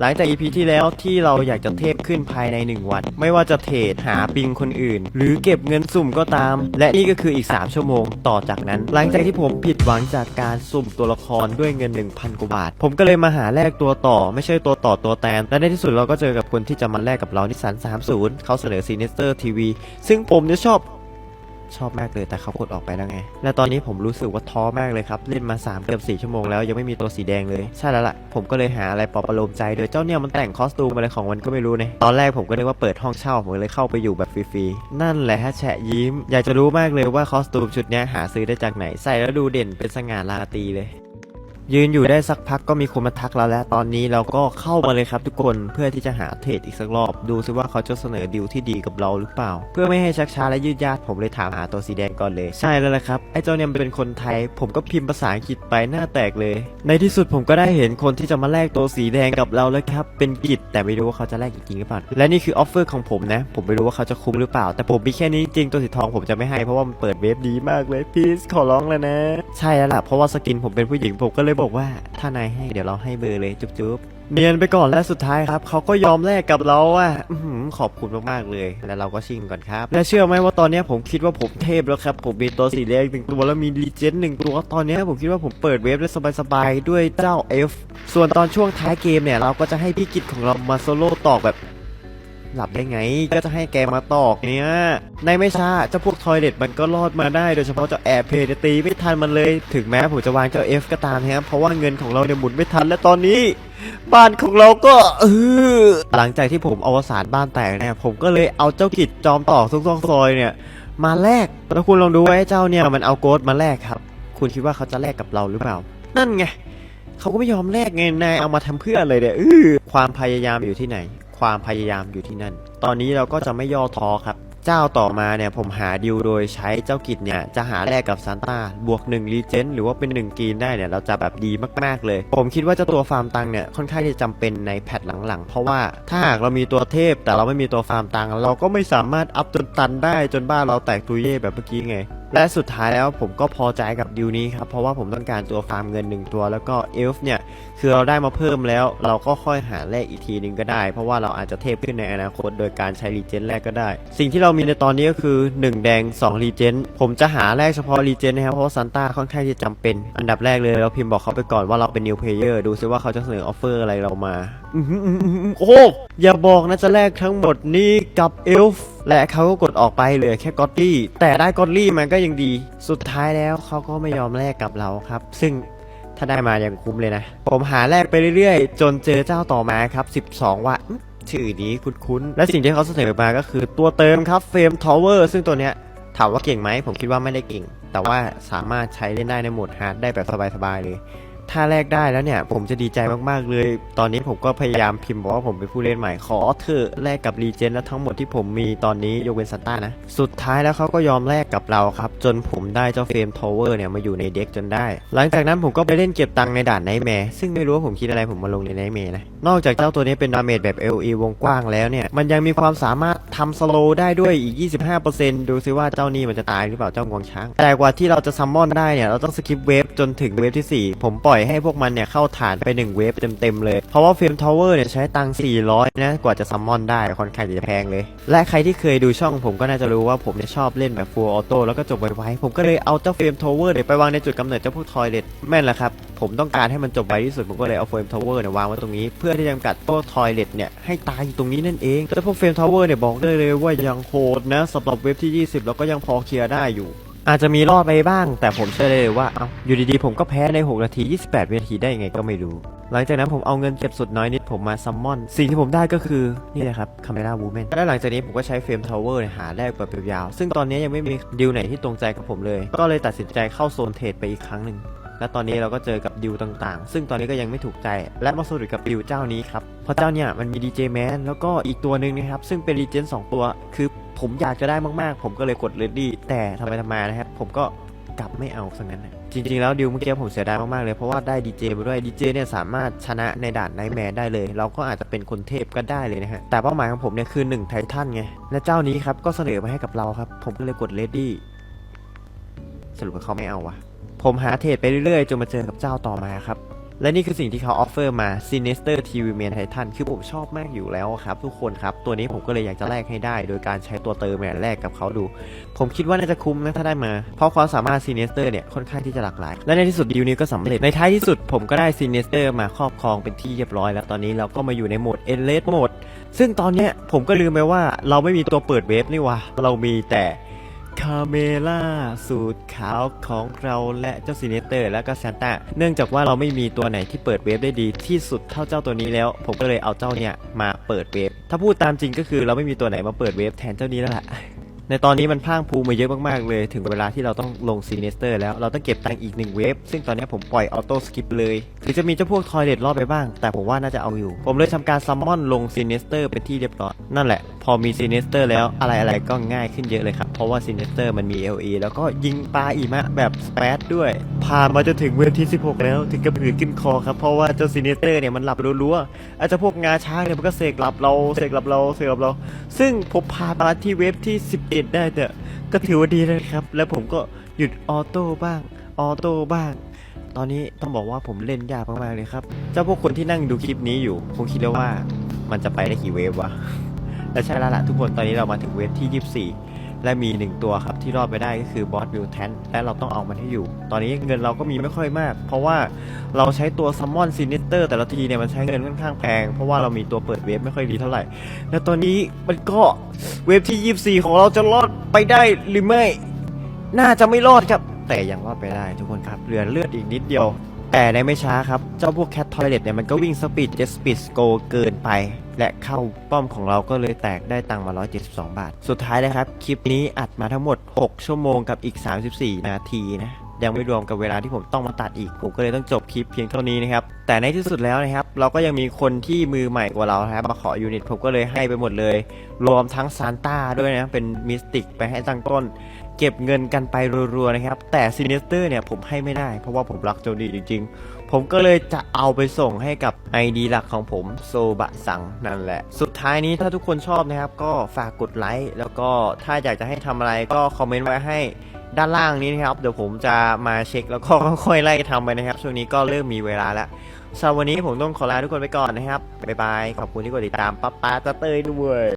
หลังจาก EP ที่แล้วที่เราอยากจะเทพขึ้นภายใน 1 วัน ไม่ว่าจะเทรดหาปิงคนอื่น หรือเก็บเงินสุ่มก็ตาม และนี่ก็คืออีก 3 ชั่วโมงต่อจากนั้น หลังจากที่ผมผิดหวังจากการสุ่มตัวละครด้วยเงิน 1,000กว่าบาท ผมก็เลยมาหาแลกตัวต่อ ไม่ใช่ตัวต่อตัวแตน และในที่สุดเราก็เจอกับคนที่จะมาแลกกับเรานิสสัน30 เขาเสนอ Sinister TV ซึ่งผมเนี่ยชอบ ชอบมากเลยแต่เขากดออกไปแล้วไง และตอนนี้ผมรู้สึกว่าท้อมากเลยครับ เล่นมา3เกือบ4ชั่วโมงแล้วยังไม่มีตัวสีแดงเลย ใช่แล้วล่ะ ผมก็เลยหาอะไรปลอบประโลมใจ โดยเจ้าเนี่ยมันแต่งคอสตูมอะไรของมันก็ไม่รู้เนี่ยตอนแรกผมก็นึกว่าเปิดห้องเช่าผมเลยเข้าไปอยู่แบบฟรีๆนั่นแหละฮะแฉะยิ้ม อยากจะรู้มากเลยว่าคอสตูมชุดนี้หาซื้อได้จากไหนใส่แล้วดูเด่นเป็นสง่าราตรีเลย ยืนอยู่ได้สักพักก็มีคนมาทักเราแล้ว ตอนนี้เราก็เข้ามาเลยครับทุกคนเพื่อที่จะหาเทรดอีกสักรอบ ดูซิว่าเขาจะเสนอดิวที่ดีกับเราหรือเปล่า เพื่อไม่ให้ชักช้าและยืดยาดผมเลยถามหาตัวสีแดงก่อนเลย ใช่แล้วละครับไอ้เจ้าเนี่ยมันเป็นคนไทย ผมก็พิมพ์ภาษาอังกฤษไปหน้าแตกเลย ในที่สุดผมก็ได้เห็นคนที่จะมาแลกตัวสีแดงกับเราแล้วครับเป็นกิจแต่ไม่รู้ว่าเขาจะแลกจริงหรือเปล่าและนี่คือออฟเฟอร์ของผมนะ ผมไม่รู้ว่าเขาจะคุ้มหรือเปล่า แต่ผมมีแค่นี้จริงตัวสีทองผมจะไม่ให้เพราะว่ามันเปิดเวฟดีมากเลยพีซขอร้องแล้วนะ ใช่แล้วล่ะเพราะว่าสกินผมเป็นผู้หญิงผมก็เลยบอกว่าถ้านายให้เดี๋ยวเราให้เบอร์เลยจุ๊บๆเนียนไปก่อนและสุดท้ายครับเขาก็ยอมแลกกับเราอะขอบคุณมากๆเลยแล้วเราก็ชิงก่อนครับและเชื่อไหมว่าตอนนี้ผมคิดว่าผมเทพแล้วครับผมมีตัวสีแดงหนึ่งตัวแล้วมีรีเจนหนึ่งตัวตอนนี้ผมคิดว่าผมเปิดเวฟได้สบายๆด้วยเจ้าเอฟส่วนตอนช่วงท้ายเกมเนี่ยเราก็จะให้พี่กิจของเรามาโซโล่ตอกแบบ หลับได้ไง ก็จะให้แกมาตอกเนี่ยในไม่ช้าเจ้าพวกทอยเล็ตมันก็รอดมาได้โดยเฉพาะเจ้าแอร์เพย์เนี่ยตีไม่ทันมันเลย ถึงแม้ผมจะวางเจ้า F ก็ตามนะครับเพราะว่าเงินของเราเนี่ยหมุนไม่ทันและตอนนี้ บ้านของเราก็เออหลังจากที่ผมอวสานบ้านแตกเนี่ยผมก็เลยเอาเจ้ากิจจอมตอกซุกซองซอยเนี่ย มาแลกแล้วคุณลองดูไว้เจ้าเนี่ยมันเอาโกดมาแลกครับ คุณคิดว่าเขาจะแลกกับเราหรือเปล่า นั่นไงเขาก็ไม่ยอมแลกไงนายเอามาทำเพื่ออะไรเนี่ยเออความพยายามอยู่ที่ไหน ความพยายามอยู่ที่นั่น ตอนนี้เราก็จะไม่ย่อท้อครับ เจ้าต่อมาเนี่ยผมหาดิวโดยใช้เจ้ากิจเนี่ยจะหาแลกกับซานต้าบวก1รีเจนหรือว่าเป็น 1กรีนได้เนี่ยเราจะแบบดีมากๆเลย ผมคิดว่าเจ้าตัวฟาร์มตังเนี่ยค่อนข้างที่จะจำเป็นในแพทหลังๆ เพราะว่าถ้าหากเรามีตัวเทพแต่เราไม่มีตัวฟาร์มตังเราก็ไม่สามารถอัพจนตันได้จนบ้านเราแตกตุยเย่แบบเมื่อกี้ไง และสุดท้ายแล้วผมก็พอใจกับดิวนี้ครับ เพราะว่าผมต้องการตัวฟาร์มเงินหนึ่งตัว แล้วก็เอลฟ์เนี่ย คือเราได้มาเพิ่มแล้ว เราก็ค่อยหาแลกอีกทีหนึ่งก็ได้ เพราะว่าเราอาจจะเทพขึ้นในอนาคต โดยการใช้รีเจนแรกก็ได้ สิ่งที่เรามีในตอนนี้ก็คือ 1 แดง2รีเจนผมจะหาแรกเฉพาะรีเจนนะครับเพราะว่าซันต้าค่อนข้างที่จะจำเป็น อันดับแรกเลยเราพิมพ์บอกเขาไปก่อนว่าเราเป็นนิวเพลเยอร์ดูซิว่าเขาจะเสนอออฟเฟอร์อะไรเรามาอื้อหืออื้อหืออื้อหือโอ้อย่าบอกนะจะแลกทั้งหมดนี้กับเอลฟ์ และเขาก็กดออกไปเหลือแค่กอตลี่ แต่ได้กอตลี่มันก็ยังดี สุดท้ายแล้วเขาก็ไม่ยอมแลกกับเราครับ ซึ่งถ้าได้มาอย่างคุ้มเลยนะ ผมหาแลกไปเรื่อยๆ จนเจอเจ้าต่อมาครับ 12 ว่าชื่อนี้คุ้นๆ และสิ่งที่เขาเสนอมาก็คือตัวเติมครับเฟรมทาวเวอร์ซึ่งตัวเนี้ยถามว่าเก่งไหมผมคิดว่าไม่ได้เก่ง แต่ว่าสามารถใช้เล่นได้ในโหมดฮาร์ดได้แบบสบายๆเลย ถ้าแลกได้แล้วเนี่ย ผมจะดีใจมากๆเลย ตอนนี้ผมก็พยายามพิมพ์บอกว่าผมเป็นผู้เล่นใหม่ขอเธอแลกกับรีเจนและทั้งหมดที่ผมมีตอนนี้ยกเว้นซันต้านะ สุดท้ายแล้วเขาก็ยอมแลกกับเราครับ จนผมได้เจ้าเฟรมทาวเวอร์เนี่ยมาอยู่ในเด็กจนได้ หลังจากนั้นผมก็ไปเล่นเก็บตังค์ในด่านไนท์แมร์ซึ่งไม่รู้ว่าผมคิดอะไรผมมาลงในไนท์แมร์นะนอกจากเจ้าตัวนี้เป็นดาเมจแบบ LE วงกว้างแล้วเนี่ยมันยังมีความสามารถทำสโลได้ด้วยอีก 25%ดูซิว่าเจ้านี้มันจะตายหรือเปล่าเจ้างวงช้าง แต่กว่าที่เราจะซัมมอนได้เนี่ยเราต้องสกิปเวฟจนถึงเวฟที่ 4 ผมปล่อยให้พวกมันเนี่ยเข้าฐานไป 1 เวฟเต็มๆเลย เพราะว่าเฟรมทาวเวอร์เนี่ยใช้ตังค์400 นะ กว่าจะซัมมอนได้ค่อนข้างจะแพงเลย และใครที่เคยดูช่องผมก็น่าจะรู้ว่าผมเนี่ยชอบเล่นแบบฟูลออโต้แล้วก็จบไวๆผมก็เลยเอาเจ้าเฟรมทาวเวอร์เนี่ยไปวางในจุดกำเนิดเจ้าพวกทอยเลตแม่นละครับผมต้องการให้มันจบไวที่สุดผมก็เลยเอาเฟรมทาวเวอร์เนี่ยวางไว้ตรงนี้ เพื่อที่จะจำกัดพวกทอยเลตเนี่ยให้ตายอยู่ตรงนี้นั่นเองแต่พวกเฟรมทาวเวอร์เนี่ยบอกได้เลยว่ายังโหดนะสำหรับเว็บที่ 20 แล้วก็ยังพอเคลียร์ได้อยู่ อาจจะมีรอดไปบ้าง แต่ผมเชื่อเลยว่าเอาอยู่ดีๆ ผมก็แพ้ใน 6 นาที 28 วินาทีได้ยังไงก็ไม่รู้ หลังจากนั้นผมเอาเงินเก็บสุดน้อยนิดผมมาซัมมอน สิ่งที่ผมได้ก็คือ นี่แหละครับคาเมราวูแมนและหลังจากนี้ผมก็ใช้เฟรมทาวเวอร์หาแลกแบบยาวๆซึ่งตอนนี้ยังไม่มีดีลไหนที่ตรงใจกับผมเลย ก็เลยตัดสินใจเข้าโซนเทรดไปอีกครั้งหนึ่งและตอนนี้เราก็เจอกับดิวต่างๆ ซึ่งตอนนี้ก็ยังไม่ถูกใจ และมาสรุปกับดิวเจ้านี้ครับ เพราะเจ้าเนี่ยมันมีดีเจแมนแล้วก็อีกตัวหนึ่งนะครับ ซึ่งเป็นรีเจนสองตัว คือ ผมอยากจะได้มากๆ ผมก็เลยกดเลดดี้แต่ทำไมทำมานะครับ ผมก็กลับไม่เอาสังนั้นนะจริงๆ แล้วดิวเมื่อกี้ผมเสียดายมากๆ เลย เพราะว่าได้ดีเจมาด้วยดีเจเนี่ยสามารถชนะในด่านไนแมร์ได้เลย เราก็อาจจะเป็นคนเทพก็ได้เลยนะฮะ แต่เป้าหมายของผมเนี่ยคือ1ไททันไง และเจ้านี้ครับ ก็เสนอมาให้กับเราครับ ผมก็เลยกดเลดดี้สรุปว่าเขาไม่เอาวะผมหาเทรดไปเรื่อยๆ จนมาเจอกับเจ้าต่อมาครับ และนี่คือสิ่งที่เขาออฟเฟอร์มา Sinister TV m a n Titan คือผมชอบมากอยู่แล้วครับทุกคนครับ ตัวนี้ผมก็เลยอยากจะแลกให้ได้ โดยการใช้ตัวเติมเนี่ยแลกกับเขาดู ผมคิดว่าน่าจะคุ้มนะถ้าได้มา เพราะความสามารถ Sinister เนี่ยค่อนข้างที่จะหลากหลาย และในที่สุดดีลนี้ก็สำเร็จ ในท้ายที่สุดผมก็ได้ Sinister มาครอบครองเป็นที่เรียบร้อย แล้วตอนนี้เราก็มาอยู่ในโหมด Endless Mode ซึ่งตอนเนี้ยผมก็ลืมไปว่าเราไม่มีตัวเปิดเวฟนี่วะเรามีแต่ คาเมล่าสูตรขาวของเราและเจ้าซีเนเตอร์ และก็ซานต้าเนื่องจากว่าเราไม่มีตัวไหนที่เปิดเวฟได้ดีที่สุดเท่าเจ้าตัวนี้แล้ว ผมก็เลยเอาเจ้าเนี่ยมาเปิดเวฟถ้าพูดตามจริงก็คือเราไม่มีตัวไหนมาเปิดเวฟแทนเจ้านี้แล้วล่ะ ในตอนนี้มันพรางพูมาเยอะมากๆเลย ถึงเวลาที่เราต้องลงซีเนสเตอร์แล้วเราต้องเก็บตังค์อีกหนึ่งเวฟซึ่งตอนนี้ผมปล่อยออโต้สกิปเลยหรือจะมีเจ้าพวกทอยเลตรอดไปบ้าง แต่ผมว่าน่าจะเอาอยู่ ผมเลยทำการซัมมอนลงซีเนสเตอร์เป็นที่เรียบร้อยนั่นแหละ พอมีซีเนสเตอร์แล้วอะไรๆก็ง่ายขึ้นเยอะเลยครับ เพราะว่าซีเนสเตอร์มันมี LE แล้วก็ยิงปลาอีมะแบบสเปซด้วยผ่านมาจนถึงเวฟที่ 16 แล้วถึงกับหืดขึ้นคอครับเพราะว่าเจ้าซีเนสเตอร์เนี่ยมันหลับรัวๆอาจจะพวกงาช้างเนี่ยมันก็เสกหลับเราเสกหลับเราเสกหลับเรา ซึ่งผมพามาที่เวฟที่11ได้แต่ก็ถือว่าดีเลยครับ แล้วผมก็หยุดออโต้บ้าง ออโต้บ้าง ตอนนี้ต้องบอกว่าผมเล่นยากมากๆเลยครับ เจ้าพวกคนที่นั่งดูคลิปนี้อยู่คงคิดแล้วว่ามันจะไปได้กี่เวฟวะและใช่แล้วล่ะทุกคนตอนนี้เรามาถึงเวฟที่ 24 และมีหนึ่งตัวครับที่รอดไปได้ก็คือบอสวิวแทนและเราต้องเอามันให้อยู่ ตอนนี้เงินเราก็มีไม่ค่อยมาก เพราะว่าเราใช้ตัวซัมมอนซินิเตอร์แต่ละทีเนี่ยมันใช้เงินค่อนข้างแพง เพราะว่าเรามีตัวเปิดเวฟไม่ค่อยดีเท่าไหร่ แล้วตอนนี้มันก็เวฟที่ 24 ของเราจะรอดไปได้หรือไม่ น่าจะไม่รอดครับ แต่ยังรอดไปได้ทุกคนครับเหลือเลือดอีกนิดเดียว แต่ในไม่ช้าครับ เจ้าพวกแคททอยเลตเนี่ยมันก็วิ่งสปีดเจ็สปีดโกเกินไป และเข้าป้อมของเราก็เลยแตกได้ตังค์มา 172 บาท สุดท้ายนะครับ คลิปนี้อัดมาทั้งหมด 6 ชั่วโมงกับอีก 34 นาทีนะ ยังไม่รวมกับเวลาที่ผมต้องมาตัดอีก ผมก็เลยต้องจบคลิปเพียงเท่านี้นะครับ แต่ในที่สุดแล้วนะครับ เราก็ยังมีคนที่มือใหม่กว่าเราครับมาขอยูนิตผมก็เลยให้ไปหมดเลย รวมทั้งซานต้าด้วยนะ เป็นมิสติกไปให้ตั้งต้น เก็บเงินกันไปรัวๆนะครับ แต่ซิน i สเตอร์เนี่ยผมให้ไม่ได้ เพราะว่าผมรักโจดีจริง ๆ ผมก็เลยจะเอาไปส่งให้กับ ID หลักของผมโซบะสังนั่นแหละ สุดท้ายนี้ถ้าทุกคนชอบนะครับ ก็ฝากกดไลค์แล้วก็ถ้าอยากจะให้ทำอะไรก็คอมเมนต์ไว้ให้ ด้านล่างนี้นะครับ เดี๋ยวผมจะมาเช็คแล้วก็ค่อยๆไล่ทำไปนะครับ ช่วงนี้ก็เริ่มมีเวลาแล้วสำหรับวันนี้ผมต้องขอลาทุกคนไปก่อนนะครับบ๊ายบายขอบคุณที่กดติดตามป๊าป๊าตะเตยด้วย